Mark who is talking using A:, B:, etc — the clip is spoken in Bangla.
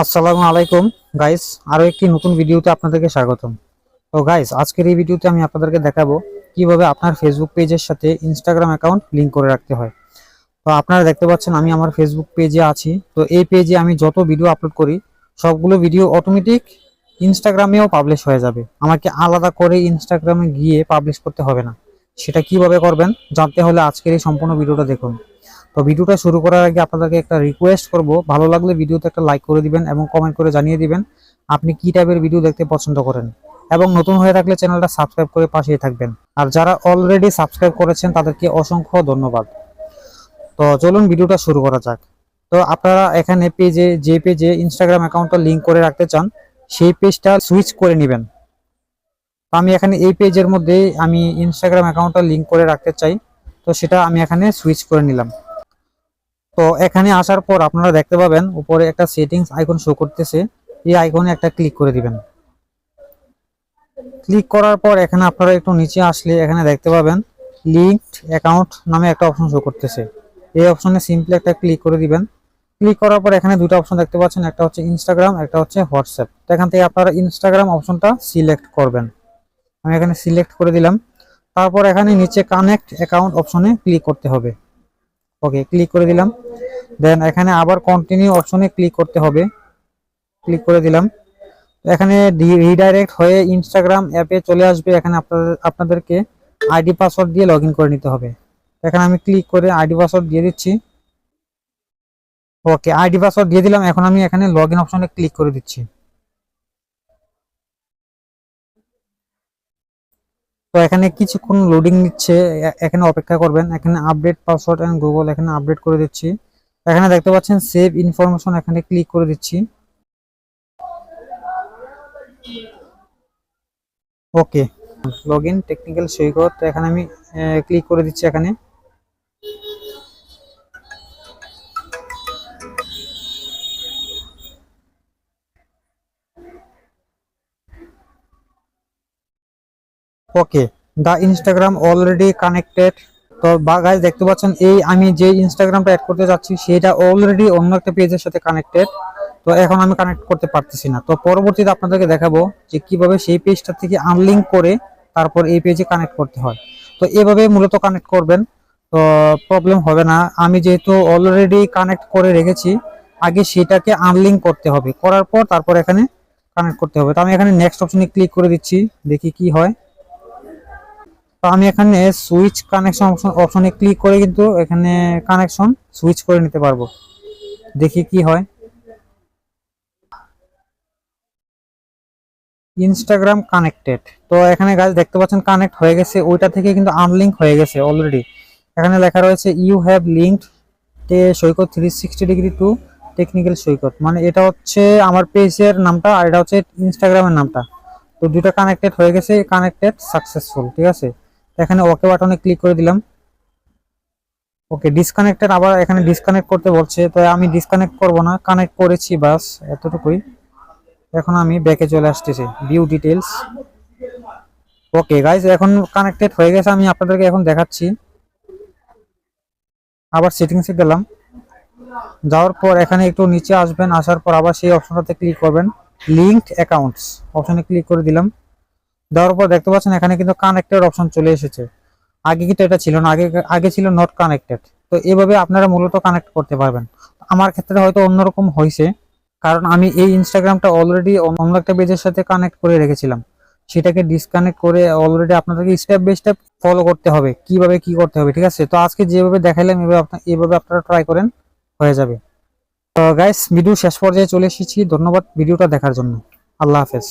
A: আসসালামু আলাইকুম। গাইস আরও একটি নতুন ভিডিওতে আপনাদেরকে স্বাগতম। তো গাইস আজকের এই ভিডিওতে আমি আপনাদেরকে দেখাবো কীভাবে আপনার ফেসবুক পেজের সাথে ইনস্টাগ্রাম অ্যাকাউন্ট লিংক করে রাখতে হয়। তো আপনারা দেখতে পাচ্ছেন, আমি আমার ফেসবুক পেজে আছি। তো এই পেজে আমি যত ভিডিও আপলোড করি, সবগুলো ভিডিও অটোমেটিক ইনস্টাগ্রামেও পাবলিশ হয়ে যাবে। আমাকে আলাদা করে ইনস্টাগ্রামে গিয়ে পাবলিশ করতে হবে না। সেটা কীভাবে করবেন, জানতে হলে আজকের এই সম্পূর্ণ ভিডিওটা দেখুন। তো ভিডিওটা শুরু করার আগে আপনাদেরকে একটা রিকোয়েস্ট করব। ভালো লাগলে ভিডিওতে একটা লাইক করে দিবেন এবং কমেন্ট করে জানিয়ে দিবেন আপনি কি টাইপের ভিডিও দেখতে পছন্দ করেন। এবং নতুন হয়ে থাকলে চ্যানেলটা সাবস্ক্রাইব করে পাশেই থাকবেন। আর যারা অলরেডি সাবস্ক্রাইব করেছেন, তাদেরকে অসংখ্য ধন্যবাদ। তো চলুন ভিডিওটা শুরু করা যাক। তো আপনারা এখানে পেজে যে পেজে ইনস্টাগ্রাম অ্যাকাউন্টটা লিঙ্ক করে রাখতে চান, সেই পেজটা সুইচ করে নেবেন। তো আমি এখানে এই পেজের মধ্যে আমি ইনস্টাগ্রাম অ্যাকাউন্টটা লিঙ্ক করে রাখতে চাই। তো সেটা আমি এখানে সুইচ করে নিলাম। তো এখানে আসার পর আপনারা দেখতে পাবেন, উপরে একটা সেটিংস আইকন শো করতেছে। এই আইকনে একটা ক্লিক করে দিবেন। ক্লিক করার পর এখানে আপনারা একটু নিচে আসলে এখানে দেখতে পাবেন লিঙ্কড অ্যাকাউন্ট নামে একটা অপশন শো করতেছে। এই অপশনে সিম্পলি একটা ক্লিক করে দিবেন। ক্লিক করার পর এখানে দুটো অপশন দেখতে পাচ্ছেন, একটা হচ্ছে ইনস্টাগ্রাম একটা হচ্ছে হোয়াটসঅ্যাপ তো এখান থেকে আপনারা ইনস্টাগ্রাম অপশনটা সিলেক্ট করবেন। আমি এখানে সিলেক্ট করে দিলাম। তারপর এখানে নিচে কানেক্ট অ্যাকাউন্ট অপশনে ক্লিক করতে হবে। ওকে ক্লিক করে দিলাম। দেন এখানে আবার কন্টিনিউ অপশনে ক্লিক করতে হবে। ক্লিক করে দিলাম। এখানে রিডাইরেক্ট হয়ে ইনস্টাগ্রাম অ্যাপে চলে আসবে। এখানে আপনাদের, আপনাদেরকে আইডি পাসওয়ার্ড দিয়ে লগ করে নিতে হবে। এখানে আমি ক্লিক করে আইডি পাসওয়ার্ড দিয়ে দিচ্ছি। ওকে আইডি পাসওয়ার্ড দিয়ে দিলাম। এখন আমি এখানে লগ ইন অপশনে ক্লিক করে দিচ্ছি। তো এখানে কিছুক্ষণ লোডিং নিচ্ছে এখানে অপেক্ষা করবেন। এখানে আপডেট পাসওয়ার্ড এন্ড গুগল এখানে আপডেট করে দিচ্ছি। এখানে দেখতে পাচ্ছেন সেভ ইনফরমেশন এখানে ক্লিক করে দিচ্ছি। Okay log in technical Saikat, এখানে আমি ক্লিক করে দিচ্ছি এখানে। Okay, the Instagram already connected. তো বা গাইজ দেখতে পাচ্ছেন, এই আমি যে ইনস্টাগ্রামটা অ্যাড করতে যাচ্ছি, সেটা অলরেডি অন্য একটা পেজের সাথে কানেক্টেড তো এখন আমি কানেক্ট করতে পারতেছি না। তো পরবর্তীতে আপনাদেরকে দেখাবো যে কীভাবে সেই পেজটা থেকে আনলিঙ্ক করে তারপর এই পেজে কানেক্ট করতে হয়। তো এভাবে মূলত কানেক্ট করবেন, তো প্রবলেম হবে না। আমি যেহেতু অলরেডি কানেক্ট করে রেখেছি, আগে সেটাকে আনলিঙ্ক করতে হবে। করার পর তারপর এখানে কানেক্ট করতে হবে। তো আমি এখানে নেক্সট অপশনে ক্লিক করে দিচ্ছি, দেখি কি হয়। তো আমি এখানে সুইচ কানেকশন অপশন অপশনে ক্লিক করে কিন্তু এখানে কানেকশন সুইচ করে নিতে পারব। দেখি কি হয়। ইনস্টাগ্রাম কানেক্টেড তো এখানে গাছ দেখতে পাচ্ছেন কানেক্ট হয়ে গেছে। ওইটা থেকে কিন্তু আনলিঙ্ক হয়ে গেছে অলরেডি এখানে লেখা রয়েছে you have linked to Saikat three sixty degree to technical Saikat. মানে এটা হচ্ছে আমার পেজের নামটা আর এটা হচ্ছে ইনস্টাগ্রামের নামটা। তো দুটা কানেক্টেড হয়ে গেছে। কানেক্টেড সাকসেসফুল ঠিক আছে? এখানে ওকে বাটনে ক্লিক করে দিলাম। ওকে ডিসকানেক্টেড আবার এখানে ডিসকানেক্ট করতে বলছে, তো আমি ডিসকানেক্ট করব না কানেক্ট করেছি বাস, এতটুকুই। এখন আমি ব্যাকে চলে আসতেছি ভিউ ডিটেলস ওকে গাইজ এখন কানেক্টেড হয়ে গেছে, আমি আপনাদেরকে এখন দেখাচ্ছি। আবার সেটিংসে গেলাম। যাওয়ার পর এখানে একটু নিচে আসবেন, আসার পর আবার সেই অপশনটাতে ক্লিক করবেন। লিঙ্কড অ্যাকাউন্টস অপশনে ক্লিক করে দিলাম। দেওয়ার পর দেখতে পাচ্ছেন এখানে কিন্তু কানেক্টেড অপশন চলে এসেছে। আগে কিন্তু এটা ছিল না, আগে আগে ছিল নট কানেক্টেড তো এভাবে আপনারা মূলত কানেক্ট করতে পারবেন। আমার ক্ষেত্রে হয়তো অন্যরকম হয়েছে, কারণ আমি এই ইনস্টাগ্রামটা অলরেডি অন্য একটা পেজের সাথে কানেক্ট করে রেখেছিলাম। সেটাকে ডিসকানেক্ট করে অলরেডি আপনাদেরকে স্টেপ বাই স্টেপ ফলো করতে হবে, কীভাবে কি করতে হবে, ঠিক আছে? তো আজকে যেভাবে দেখাইলাম, এভাবে আপনার এভাবে আপনারা ট্রাই করেন, হয়ে যাবে। তো গাইস ভিডিও শেষ পর্যায়ে চলে এসেছি। ধন্যবাদ ভিডিওটা দেখার জন্য। আল্লাহ হাফেজ।